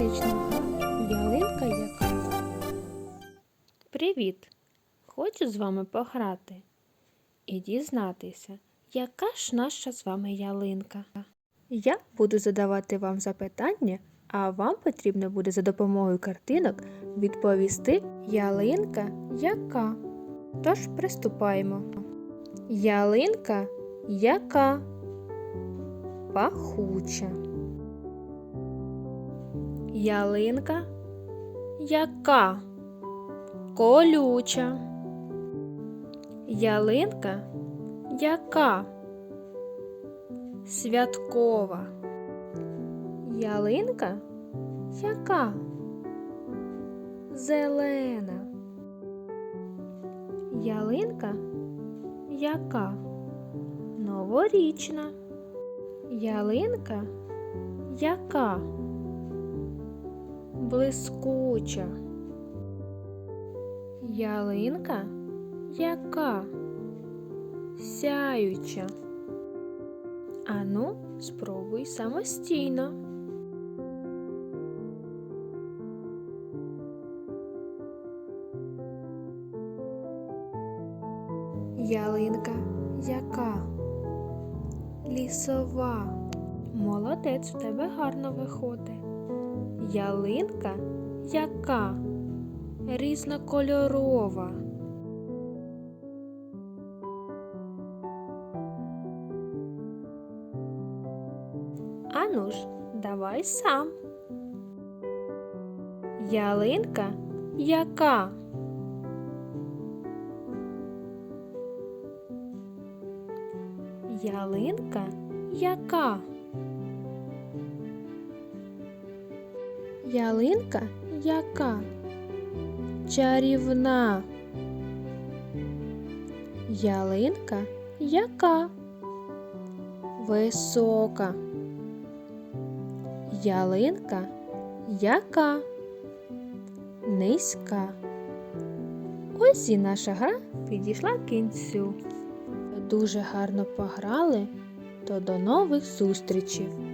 тематична Ялинка яка. Привіт! Хочу з вами пограти і дізнатися, яка ж наша з вами ялинка. Я буду задавати вам запитання, а вам потрібно буде за допомогою картинок відповісти ялинка яка. Тож приступаємо. Ялинка яка? Пахуча. Ялинка яка? Колюча. Ялинка яка? Святкова. Ялинка яка? Зелена. Ялинка яка? Новорічна. Ялинка яка? Блискуча. Ялинка яка? Сяюча. Ану, спробуй самостійно. Ялинка яка? Лісова. Молодець, у тебе гарно виходить. Ялинка яка? Різнокольорова. Ану ж, давай сам. Ялинка яка? Ялинка яка? Ялинка яка? Чарівна. Ялинка яка? Висока. Ялинка яка? Низька. Ось і наша гра підійшла кінцю. Дуже гарно пограли, то до нових зустрічей!